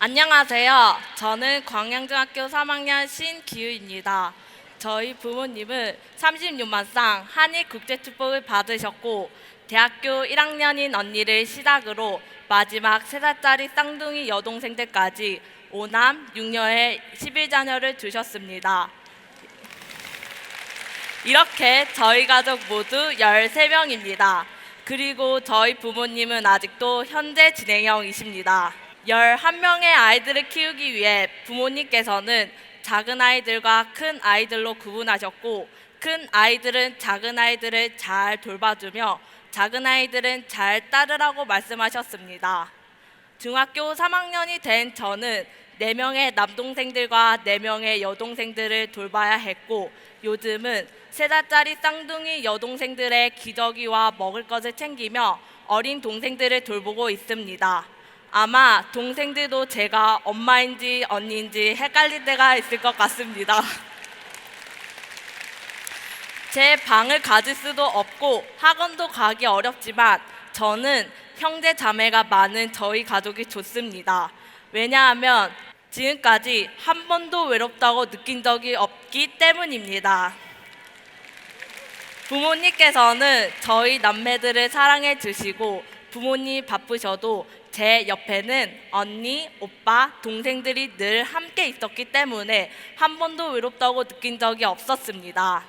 안녕하세요. 저는 광양중학교 3학년 신기우입니다. 저희 부모님은 36만상 한일국제축복을 받으셨고 대학교 1학년인 언니를 시작으로 마지막 3살짜리 쌍둥이 여동생들까지 5남 6녀의 11자녀를 두셨습니다. 이렇게 저희 가족 모두 13명입니다. 그리고 저희 부모님은 아직도 현재 진행형이십니다. 11명의 아이들을 키우기 위해 부모님께서는 작은 아이들과 큰 아이들로 구분하셨고 큰 아이들은 작은 아이들을 잘 돌봐주며 작은 아이들은 잘 따르라고 말씀하셨습니다. 중학교 3학년이 된 저는 4명의 남동생들과 4명의 여동생들을 돌봐야 했고 요즘은 3살짜리 쌍둥이 여동생들의 기저귀와 먹을 것을 챙기며 어린 동생들을 돌보고 있습니다. 아마 동생들도 제가 엄마인지 언니인지 헷갈릴 때가 있을 것 같습니다. 제 방을 가질 수도 없고 학원도 가기 어렵지만 저는 형제 자매가 많은 저희 가족이 좋습니다. 왜냐하면 지금까지 한 번도 외롭다고 느낀 적이 없기 때문입니다. 부모님께서는 저희 남매들을 사랑해 주시고 부모님 바쁘셔도 제 옆에는 언니, 오빠, 동생들이 늘 함께 있었기 때문에 한 번도 외롭다고 느낀 적이 없었습니다.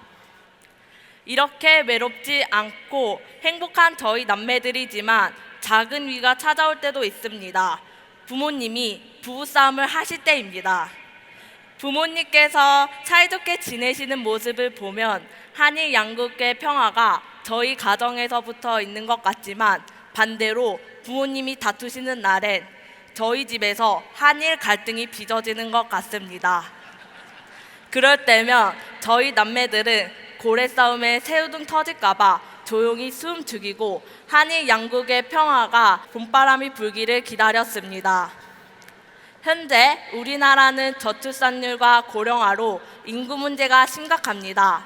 이렇게 외롭지 않고 행복한 저희 남매들이지만 작은 위가 찾아올 때도 있습니다. 부모님이 부부싸움을 하실 때입니다. 부모님께서 사이좋게 지내시는 모습을 보면 한일 양국의 평화가 저희 가정에서부터 있는 것 같지만 반대로 부모님이 다투시는 날엔 저희 집에서 한일 갈등이 빚어지는 것 같습니다. 그럴 때면 저희 남매들은 고래 싸움에 새우등 터질까봐 조용히 숨 죽이고 한일 양국의 평화가 봄바람이 불기를 기다렸습니다. 현재 우리나라는 저출산율과 고령화로 인구 문제가 심각합니다.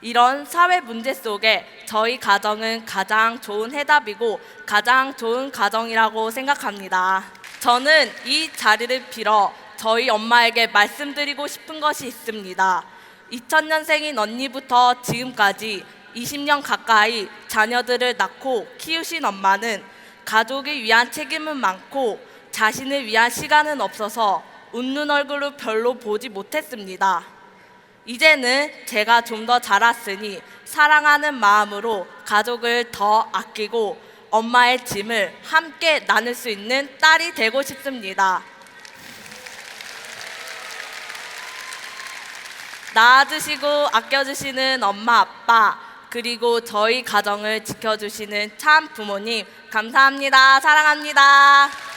이런 사회 문제 속에 저희 가정은 가장 좋은 해답이고 가장 좋은 가정이라고 생각합니다. 저는 이 자리를 빌어 저희 엄마에게 말씀드리고 싶은 것이 있습니다. 2000년생인 언니부터 지금까지 20년 가까이 자녀들을 낳고 키우신 엄마는 가족을 위한 책임은 많고 자신을 위한 시간은 없어서 웃는 얼굴을 별로 보지 못했습니다. 이제는 제가 좀 더 자랐으니 사랑하는 마음으로 가족을 더 아끼고 엄마의 짐을 함께 나눌 수 있는 딸이 되고 싶습니다. 낳아주시고 아껴주시는 엄마, 아빠, 그리고 저희 가정을 지켜주시는 참 부모님, 감사합니다. 사랑합니다.